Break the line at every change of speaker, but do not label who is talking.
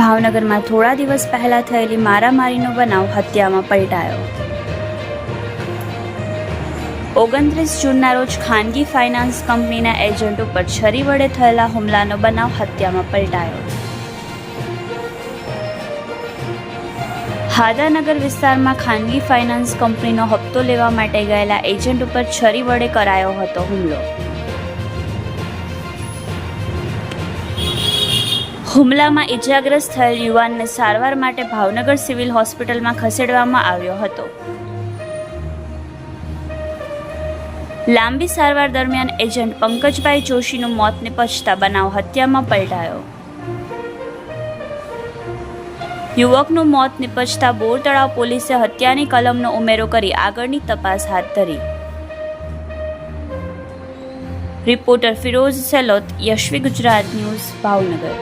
ભાવનગરમાં થોડા દિવસ પહેલા થયેલી મારામારીનો બનાવ હત્યામાં પલટાયો. ઓગણત્રીસ જૂનના રોજ ખાનગી ફાઇનાન્સ કંપનીના એજન્ટ ઉપર છરી વડે થયેલા હુમલાનો બનાવ હત્યામાં પલટાયો. હાદાનગર વિસ્તારમાં ખાનગી ફાઇનાન્સ કંપનીનો હપ્તો લેવા માટે ગયેલા એજન્ટ ઉપર છરી વડે કરાયો હતો હુમલો. હુમલામાં ઇજાગ્રસ્ત થયેલ યુવાનને સારવાર માટે ભાવનગર સિવિલ હોસ્પિટલમાં ખસેડવામાં આવ્યો હતો. લાંબી સારવાર દરમિયાન એજન્ટ પંકજભાઈ જોશીનું મોત નિપજતા બનાવ હત્યામાં પલટાયો. યુવકનું મોત નિપજતા બોર તળાવ પોલીસે હત્યાની કલમનો ઉમેરો કરી આગળની તપાસ હાથ ધરી. Reporter Firoz Selot, Yashvi Gujarat news, Bhavnagar.